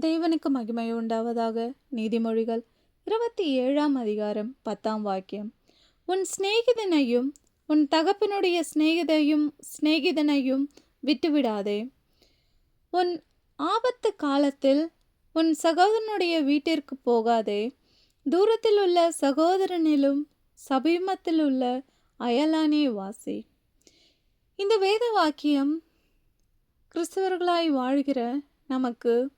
தேவனுக்கு மகிமை உண்டாவதாக நீதிமொழிகள் இருபத்தி ஏழாம் அதிகாரம் பத்தாம் வாக்கியம். உன் சிநேகிதனையும் உன் தகப்பனுடைய சிநேகிதையும் சிநேகிதனையும் விட்டுவிடாதே. உன் ஆபத்து காலத்தில் உன் சகோதரனுடைய வீட்டிற்கு போகாதே. தூரத்தில் உள்ள சகோதரனிலும் சபீமத்தில் உள்ள அயலானே வாசி. இந்த வேத வாக்கியம் கிறிஸ்தவர்களாய் வாழ்கிற நமக்கு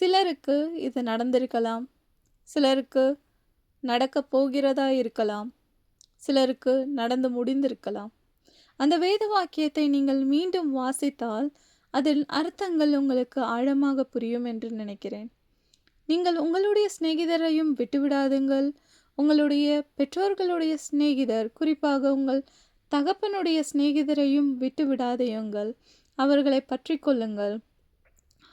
சிலருக்கு இது நடந்திருக்கலாம். சிலருக்கு நடக்கப் போகிறதா இருக்கலாம். சிலருக்கு நடந்து முடிந்திருக்கலாம். அந்த வேத வாக்கியத்தை நீங்கள் மீண்டும் வாசித்தால் அதில் அர்த்தங்கள் உங்களுக்கு ஆழமாக புரியும் என்று நினைக்கிறேன். நீங்கள் உங்களுடைய சிநேகிதரையும் விட்டுவிடாதுங்கள். உங்களுடைய பெற்றோர்களுடைய சிநேகிதர் குறிப்பாக உங்கள் தகப்பனுடைய சிநேகிதரையும் விட்டு விடாதேயுங்கள் அவர்களை பற்றி கொள்ளுங்கள்.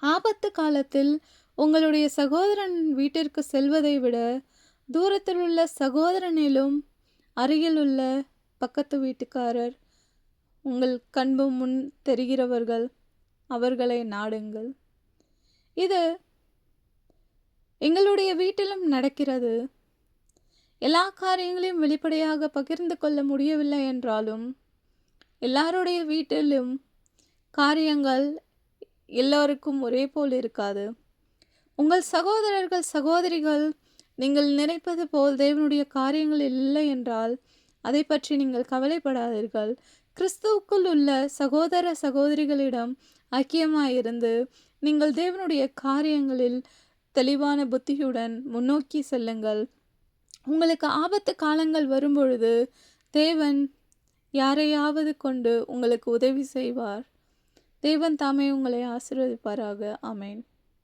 ஆபத்து காலத்தில் உங்களுடைய சகோதரன் வீட்டிற்கு செல்வதை விட தூரத்தில் உள்ள சகோதரனிலும் அருகில் உள்ள பக்கத்து வீட்டுக்காரர் உங்கள் கண்பு முன் தெரிகிறவர்கள் அவர்களை நாடுங்கள். இது எங்களுடைய வீட்டிலும் நடக்கிறது. எல்லா காரியங்களையும் வெளிப்படையாக பகிர்ந்து கொள்ள முடியவில்லை என்றாலும் எல்லாருடைய வீட்டிலும் காரியங்கள் எல்லோருக்கும் ஒரே போல் இருக்காது. உங்கள் சகோதரர்கள் சகோதரிகள் நீங்கள் நினைப்பது போல் தேவனுடைய காரியங்கள் இல்லை என்றால் அதை பற்றி நீங்கள் கவலைப்படாதீர்கள். கிறிஸ்துவுக்குள் உள்ள சகோதர சகோதரிகளிடம் ஐக்கியமாயிருந்து நீங்கள் தேவனுடைய காரியங்களில் தெளிவான புத்தியுடன் முன்னோக்கி செல்லுங்கள். உங்களுக்கு ஆபத்து காலங்கள் வரும்பொழுது தேவன் யாரையாவது கொண்டு உங்களுக்கு உதவி செய்வார். தேவன் தாமே உங்களை ஆசீர்வதிப்பாராக. அமேன்